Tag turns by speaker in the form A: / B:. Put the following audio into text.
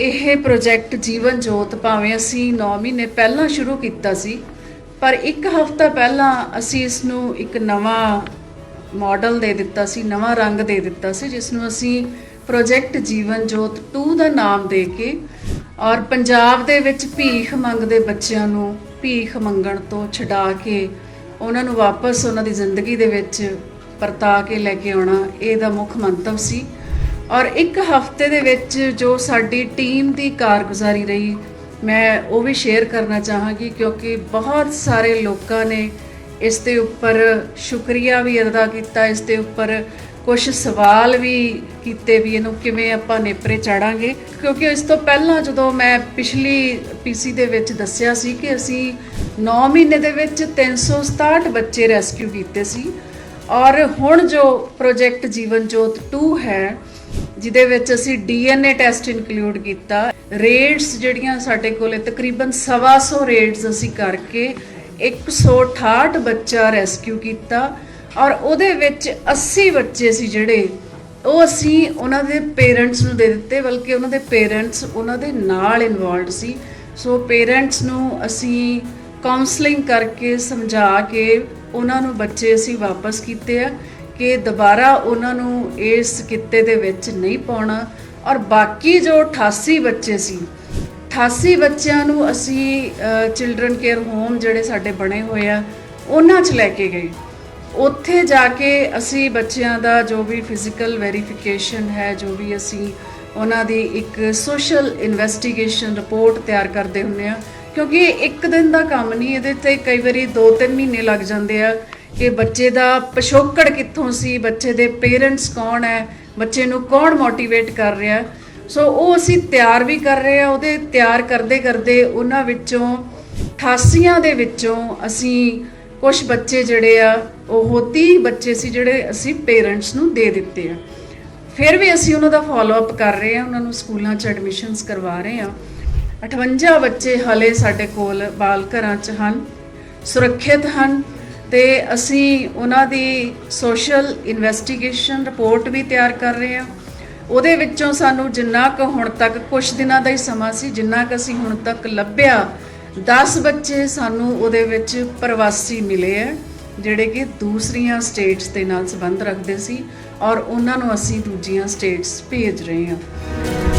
A: ਇਹ ਪ੍ਰੋਜੈਕਟ ਜੀਵਨ ਜੋਤ ਭਾਵੇਂ ਅਸੀਂ 9 ਮਹੀਨੇ ਪਹਿਲਾਂ ਸ਼ੁਰੂ ਕੀਤਾ ਸੀ, ਪਰ ਇੱਕ ਹਫ਼ਤਾ ਪਹਿਲਾਂ ਅਸੀਂ ਇਸ ਨੂੰ ਇੱਕ ਨਵਾਂ ਮਾਡਲ ਦੇ ਦਿੱਤਾ ਸੀ, ਨਵਾਂ ਰੰਗ ਦੇ ਦਿੱਤਾ ਸੀ ਜਿਸ ਨੂੰ ਅਸੀਂ ਪ੍ਰੋਜੈਕਟ ਜੀਵਨ ਜੋਤ 2 ਦਾ ਨਾਮ ਦੇ ਕੇ ਔਰ ਪੰਜਾਬ ਦੇ ਵਿੱਚ ਭੀਖ ਮੰਗਦੇ ਬੱਚਿਆਂ ਨੂੰ ਭੀਖ ਮੰਗਣ ਤੋਂ ਛਡਾ ਕੇ ਉਹਨਾਂ ਨੂੰ ਵਾਪਸ ਉਹਨਾਂ ਦੀ ਜ਼ਿੰਦਗੀ ਦੇ ਵਿੱਚ ਪਰਤਾ ਕੇ ਲੈ ਕੇ ਆਉਣਾ ਇਹਦਾ ਮੁੱਖ ਮੰਤਵ ਸੀ। ਔਰ ਇੱਕ ਹਫ਼ਤੇ ਦੇ ਵਿੱਚ ਜੋ ਸਾਡੀ ਟੀਮ ਦੀ ਕਾਰਗੁਜ਼ਾਰੀ ਰਹੀ, ਮੈਂ ਉਹ ਵੀ ਸ਼ੇਅਰ ਕਰਨਾ ਚਾਹਾਂਗੀ ਕਿਉਂਕਿ ਬਹੁਤ ਸਾਰੇ ਲੋਕਾਂ ਨੇ ਇਸ ਦੇ ਉੱਪਰ ਸ਼ੁਕਰੀਆ ਵੀ ਅਦਾ ਕੀਤਾ, ਇਸ ਦੇ ਉੱਪਰ ਕੁਝ ਸਵਾਲ ਵੀ ਕੀਤੇ ਵੀ ਇਹਨੂੰ ਕਿਵੇਂ ਆਪਾਂ ਨੇਪਰੇ ਚਾੜਾਂਗੇ। ਕਿਉਂਕਿ ਇਸ ਤੋਂ ਪਹਿਲਾਂ ਜਦੋਂ ਮੈਂ ਪਿਛਲੀ ਪੀਸੀ ਦੇ ਵਿੱਚ ਦੱਸਿਆ ਸੀ ਕਿ ਅਸੀਂ 9 ਮਹੀਨੇ ਦੇ ਵਿੱਚ 367 ਬੱਚੇ ਰੈਸਕਿਊ ਕੀਤੇ ਸੀ ਔਰ ਹੁਣ ਜੋ ਪ੍ਰੋਜੈਕਟ ਜੀਵਨ ਜੋਤ 2 ਹੈ ਜਿਹਦੇ ਵਿੱਚ ਅਸੀਂ ਡੀਐਨਏ ਟੈਸਟ ਇਨਕਲੂਡ ਕੀਤਾ। ਰੇਟਸ ਜਿਹੜੀਆਂ ਸਾਡੇ ਕੋਲੇ, ਤਕਰੀਬਨ 125 ਰੇਟਸ ਅਸੀਂ ਕਰਕੇ 168 ਬੱਚਾ ਰੈਸਕਿਊ ਕੀਤਾ। ਔਰ ਉਹਦੇ ਵਿੱਚ 80 ਬੱਚੇ ਸੀ ਜਿਹੜੇ, ਉਹ ਅਸੀਂ ਉਹਨਾਂ ਦੇ ਪੇਰੈਂਟਸ ਨੂੰ ਦੇ ਦਿੱਤੇ, ਬਲਕਿ ਉਹਨਾਂ ਦੇ ਪੇਰੈਂਟਸ ਉਹਨਾਂ ਦੇ ਨਾਲ ਇਨਵੋਲਡ ਸੀ। ਸੋ ਪੇਰੈਂਟਸ ਨੂੰ ਅਸੀਂ ਕਾਉਂਸਲਿੰਗ ਕਰਕੇ ਸਮਝਾ ਕੇ ਉਹਨਾਂ ਨੂੰ ਬੱਚੇ ਅਸੀਂ ਵਾਪਸ ਕੀਤੇ ਆ। ਕਿ ਦੁਬਾਰਾ ਉਹਨਾਂ ਨੂੰ ਇਸ ਕਿੱਤੇ ਦੇ ਵਿੱਚ ਨਹੀਂ ਪਾਉਣਾ। ਔਰ ਬਾਕੀ ਜੋ 88 ਬੱਚੇ ਸੀ 88 ਬੱਚਿਆਂ ਨੂੰ ਅਸੀਂ ਚਿਲਡਰਨ ਕੇਅਰ ਹੋਮ ਜਿਹੜੇ ਸਾਡੇ ਬਣੇ ਹੋਏ ਆ, ਉਹਨਾਂ 'ਚ ਲੈ ਕੇ ਗਏ। ਉੱਥੇ ਜਾ ਕੇ ਅਸੀਂ ਬੱਚਿਆਂ ਦਾ ਜੋ ਵੀ ਫਿਜ਼ੀਕਲ ਵੈਰੀਫਿਕੇਸ਼ਨ ਹੈ, ਜੋ ਵੀ ਅਸੀਂ ਉਹਨਾਂ ਦੀ ਇੱਕ ਸੋਸ਼ਲ ਇਨਵੈਸਟੀਗੇਸ਼ਨ ਰਿਪੋਰਟ ਤਿਆਰ ਕਰਦੇ ਹੁੰਨੇ ਆ, ਕਿਉਂਕਿ ਇੱਕ ਦਿਨ ਦਾ ਕੰਮ ਨਹੀਂ, ਇਹਦੇ ਤੇ ਕਈ ਵਾਰੀ 2-3 ਮਹੀਨੇ ਲੱਗ ਜਾਂਦੇ ਆ। ਕਿ ਬੱਚੇ ਦਾ ਪਿਛੋਕੜ ਕਿੱਥੋਂ ਸੀ, ਬੱਚੇ ਦੇ ਪੇਰੈਂਟਸ ਕੌਣ ਹੈ, ਬੱਚੇ ਨੂੰ ਕੌਣ ਮੋਟੀਵੇਟ ਕਰ ਰਿਹਾ ਸੋ ਉਹ ਅਸੀਂ ਤਿਆਰ ਵੀ ਕਰ ਰਹੇ ਆ ਉਹਦੇ ਤਿਆਰ ਕਰਦੇ ਕਰਦੇ ਉਹਨਾਂ ਵਿੱਚੋਂ 88 ਦੇ ਵਿੱਚੋਂ ਅਸੀਂ ਕੁਝ ਬੱਚੇ ਜਿਹੜੇ ਆ, ਉਹ 30 ਬੱਚੇ ਸੀ ਜਿਹੜੇ ਅਸੀਂ ਪੇਰੈਂਟਸ ਨੂੰ ਦੇ ਦਿੱਤੇ ਆ। ਫਿਰ ਵੀ ਅਸੀਂ ਉਹਨਾਂ ਦਾ ਫਾਲੋ ਅਪ ਕਰ ਰਹੇ ਆ ਉਹਨਾਂ ਨੂੰ ਸਕੂਲਾਂ 'ਚ ਐਡਮਿਸ਼ਨਸ ਕਰਵਾ ਰਹੇ ਆ 58 ਬੱਚੇ ਹਲੇ ਸਾਡੇ ਕੋਲ ਬਾਲ ਘਰਾਂ 'ਚ ਹਨ, ਸੁਰੱਖਿਅਤ ਹਨ ਤੇ ਅਸੀਂ ਉਹਨਾਂ ਦੀ ਸੋਸ਼ਲ ਇਨਵੈਸਟੀਗੇਸ਼ਨ ਰਿਪੋਰਟ ਵੀ ਤਿਆਰ ਕਰ ਰਹੇ ਹਾਂ। ਉਹਦੇ ਵਿੱਚੋਂ ਸਾਨੂੰ ਜਿੰਨਾ ਕੁ ਹੁਣ ਤੱਕ ਕੁਝ ਦਿਨਾਂ ਦਾ ਹੀ ਸਮਾਂ ਸੀ, ਜਿੰਨਾ ਕੁ ਅਸੀਂ ਹੁਣ ਤੱਕ ਲੱਭਿਆ 10 ਬੱਚੇ ਸਾਨੂੰ ਉਹਦੇ ਵਿੱਚ ਪ੍ਰਵਾਸੀ ਮਿਲੇ ਆ ਜਿਹੜੇ ਕਿ ਦੂਸਰੀਆਂ ਸਟੇਟਸ ਦੇ ਨਾਲ ਸੰਬੰਧ ਰੱਖਦੇ ਸੀ ਔਰ ਉਹਨਾਂ ਨੂੰ ਅਸੀਂ ਦੂਜੀਆਂ ਸਟੇਟਸ ਭੇਜ ਰਹੇ ਹਾਂ।